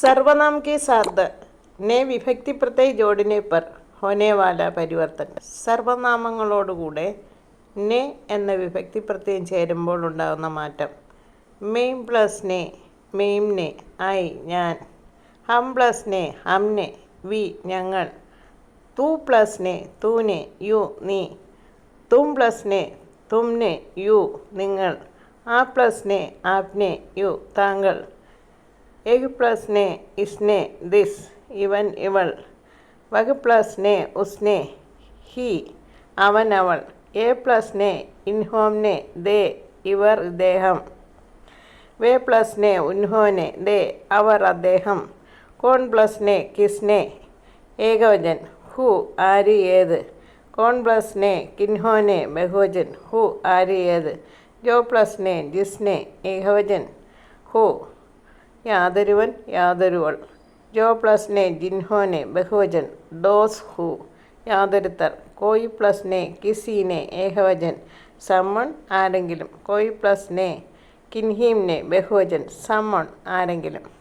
सर्वनाम के साथ ने വിഭക്തി പ്രത്യയ ജോഡിനെ പർ ഹോനെ വാല പരിവർത്തൻ സർവനാമങ്ങളോടുകൂടെ നെ എന്ന വിഭക്തി പ്രത്യയം ചേരുമ്പോൾ ഉണ്ടാകുന്ന മാറ്റം മെയിം പ്ലസ് നെ മെയിം നെ ഐ ഞാൻ ഹം പ്ലസ് നെ ഹംനെ വി ഞങ്ങൾ തൂ പ്ലസ് നെ തൂനെ യു നീ തും പ്ലസ് നെ തുംനെ യു നിങ്ങൾ ആ പ്ലസ് നെ ആപ്നെ യു താങ്കൾ എഗ് പ്ലസ് നെ ഇസ്നെ ദിസ് ഇവൻ ഇവൾ. വഗ് പ്ലസ് നെ ഉസ്നെ ഹി അവൻ അവൾ. എ പ്ലസ് നെ ഇൻഹോംനെ ദേ ഇവർ ഇദ്ദേഹം. വേ പ്ലസ് നെ ഉൻഹോനെ ദേ അവർ അദ്ദേഹം. കോൺ പ്ലസ് നെ കിസ്നെ ഏകവചൻ. ഹു ആര് ഏത്. കോൺ പ്ലസ് നെ കിൻഹോനെ ബഹുവചൻ. ഹു ആര് ഏത്. ജോ പ്ലസ് നെ ജിസ്നെ ഏകവചൻ. ഹു യാതൊരുവൻ യാതൊരുവൾ ജോ പ്ലസ് നെ ജിൻഹോനെ ബഹുവചൻ. Dose who. യാതൊരുത്തർ കോയി പ്ലസ് നെ കിസീനെ ഏകവചൻ. സമ്മൺ ആരെങ്കിലും. കോയി പ്ലസ് നെ കിൻഹീംനെ ബഹുവചൻ. സമ്മൺ ആരെങ്കിലും.